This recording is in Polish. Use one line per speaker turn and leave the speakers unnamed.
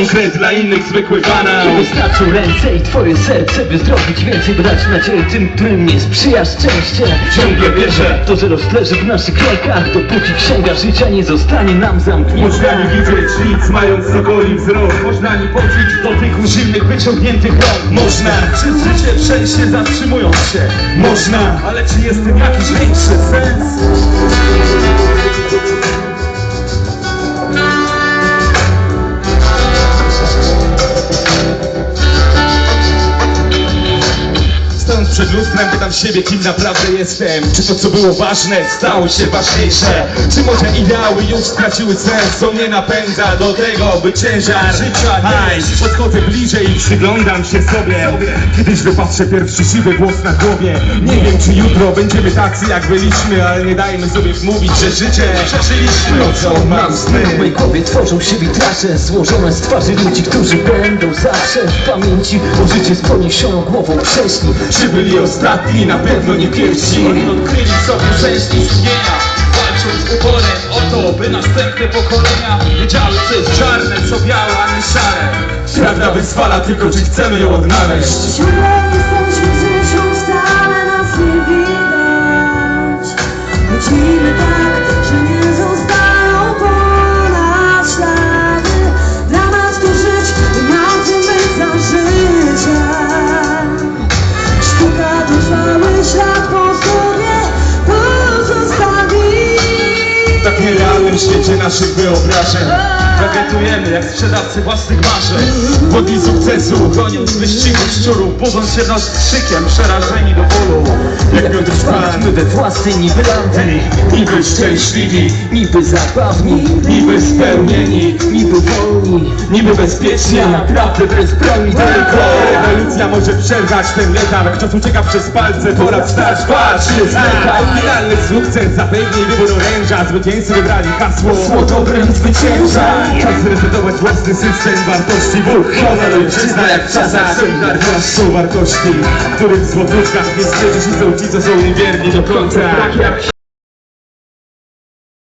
konkret dla innych zwykły banał.
Wystarczą ręce i twoje serce, by zrobić więcej By dać nadzieję tym, którym nie sprzyja szczęście?
Ciągle wierzę.
To, że rozleży w naszych rękach Dopóki księga życia nie zostanie nam zamknięta.
Można nie widzieć nic, mając sokoli wzrok. Można nie poczuć dotyku zimnych, wyciągniętych rąk. Można. Przez życie się zatrzymując się? Można, ale czy jest w tym jakiś większy sens? Przed lustrem pytam siebie kim naprawdę jestem. Czy to co było ważne stało się ważniejsze? Czy może ideały już straciły sens? Co mnie napędza do tego by ciężar życia Haj, podchodzę bliżej i przyglądam się sobie. Kiedyś wypatrzę pierwszy siwy głos na głowie. Nie wiem czy jutro będziemy tacy jak byliśmy Ale nie dajmy sobie wmówić, że życie przeżyliśmy. Nocą mam sny
W mojej głowie tworzą się witraże Złożone z twarzy ludzi, którzy będą zawsze w pamięci O życie z podniesioną głową przeszli
Czy byli ostatni? Na pewno nie pierwsi Oni odkryli w sobie sens istnienia Walcząc uporem o to, by następne pokolenia Wiedziały co jest czarne, co białe, a nie szare Prawda wyzwala tylko, czy chcemy ją odnaleźć
tak
nierealnym świecie naszych wyobrażeń. Bagetujemy jak sprzedawcy własnych marzeń. Wodni sukcesu, goniąc wyścigu szczurów Budząc się noc krzykiem, przerażeni do bólu. Jak Piotr Pan,
my we własnej lampy
niby szczęśliwi
Niby zabawni,
Niby spełnieni,
niby wolni.
Niby bezpieczni
Ja naprawdę bezbronni Tylko.
Rewolucja może przerwać ten letarg. Wciąż ucieka przez palce, pora wstać, walcz Jest meta, finalny sukces Zapewni wybór oręża Zwycięzcy wybrali hasło
Złotobrem zwycięża.
Czas zresetować własny system wartości Bóg, honor, ojczyzna jak w czasach Solidarność są wartości Których w złotówkach nie zmierzysz I są ci, co są niewierni do końca.
Tak jak